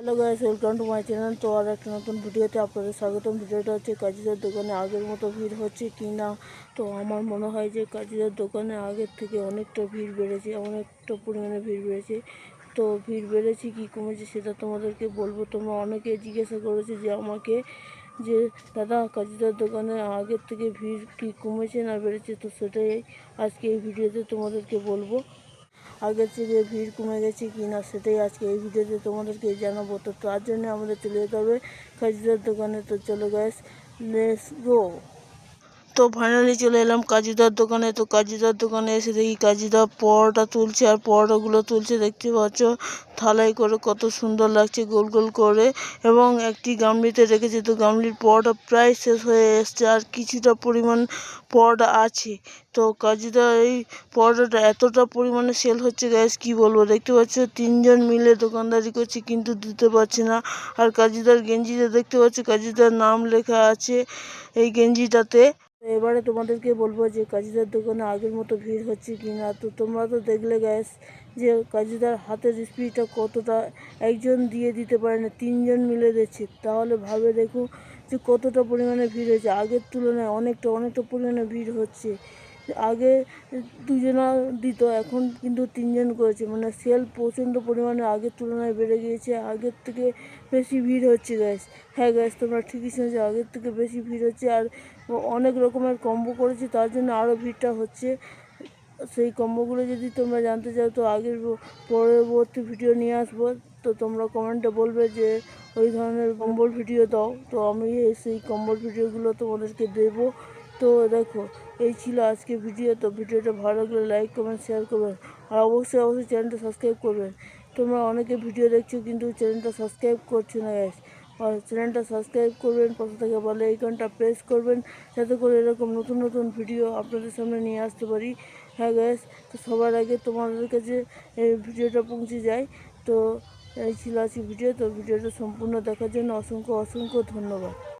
Hello guys welcome to my channel তো আর একটা নতুন ভিডিওতে আপনাদের স্বাগতম। ভিডিওটা হচ্ছে কাজিদার দোকানে আগের মতো ভিড় হচ্ছে কি না তো আমার মনে হয় যে কাজিদার দোকানে আগের থেকে অনেকটা ভিড় বেড়েছে, অনেকটা পরিমাণে ভিড় বেড়েছে। তো ভিড় বেড়েছে কি কমেছে সেটা তোমাদেরকে বলব। তোমরা অনেকে জিজ্ঞাসা করেছে যে আমাকে যে, দাদা, কাজিদার দোকানে আগের থেকে ভিড় কি কমেছে না বেড়েছে? তো সেটাই আজকে এই ভিডিওতে তোমাদেরকে বলব। আগের থেকে ভিড় কমে গেছে কি না সেটাই আজকে এই ভিডিওতে তোমাদেরকে জানাব। তো তার জন্য আমাদের চলে যেতে হবে। খাজিদার দোকানে তো চলো গ্যাস লেস গো তো ফাইনালি চলে এলাম কাজুদার দোকানে। তো কাজুদার দোকানে এসে দেখি কাজুদা পরোটা তুলছে আর পরোটাগুলো তুলছে, দেখতে পাচ্ছ? থালাই করে কত সুন্দর লাগছে গোল গোল করে এবং একটি গামলিতে রেখেছে। তো গামলির পরোটা প্রায় শেষ হয়ে এসছে আর কিছুটা পরিমাণ পরোটা আছে। তো কাজুদা, এই পরোটাটা এতটা পরিমাণে সেল হচ্ছে গ্যাস কি বলব? দেখতে পাচ্ছ? তিনজন মিলে দোকানদারি করছে কিন্তু দিতে পারছে না। আর কাজুদার গেঞ্জিতে দেখতে পাচ্ছ? কাজুদার নাম লেখা আছে এই গেঞ্জিটাতে। এবারে তোমাদেরকে বলব যে কাজীদার দোকানে আগের মতো ভিড় হচ্ছে কি না? তো তোমরা তো দেখলে গ্যাস যে কাজীদার হাতের স্পিডটা কতটা একজন দিয়ে দিতে পারে না, তিনজন মিলে দিচ্ছে। তাহলে ভাবে দেখো যে কতটা পরিমাণে ভিড় হয়েছে। আগের তুলনায় অনেকটা অনেকটা পরিমাণে ভিড় হচ্ছে। আগে দুজনা দিত, এখন কিন্তু তিনজন করেছে। মানে সেল প্রচণ্ড পরিমাণে আগের তুলনায় বেড়ে গিয়েছে। আগের থেকে বেশি ভিড় হচ্ছে গ্যাস হ্যাঁ গ্যাস তোমরা ঠিকই শুনেছো, আগের থেকে বেশি ভিড় হচ্ছে। আর অনেক রকমের কম্বো করেছে, তার জন্য আরও ভিড়টা হচ্ছে। সেই কম্বোগুলো যদি তোমরা জানতে চাও, তো আগের পরবর্তী ভিডিও নিয়ে আসব। তো তোমরা কমেন্টে বলবে যে, ওই ধরনের কম্বল ভিডিও দাও। তো আমি সেই কম্বল ভিডিওগুলো তোমাদেরকে দেবো। তো দেখো, এই ছিল আজকে ভিডিও তো ভিডিওটা ভালো লাগলে লাইক কমেন্ট শেয়ার করবেন আর অবশ্যই অবশ্যই চ্যানেলটা সাবস্ক্রাইব করবেন তোমরা অনেকে ভিডিও দেখছ, কিন্তু চ্যানেলটা সাবস্ক্রাইব করছ না গ্যাস আর চ্যানেলটা সাবস্ক্রাইব করবেন, পাশে থেকে বলে আইকনটা প্রেস করবেন, যাতে করে এরকম নতুন নতুন ভিডিও আপনাদের সামনে নিয়ে আসতে পারি। হ্যাঁ গ্যাস তো সবার আগে তোমাদের কাছে এই ভিডিওটা পৌঁছে যায়। তো এই ছিল আজকে ভিডিও তো ভিডিওটা সম্পূর্ণ দেখার জন্য অসংখ্য অসংখ্য ধন্যবাদ।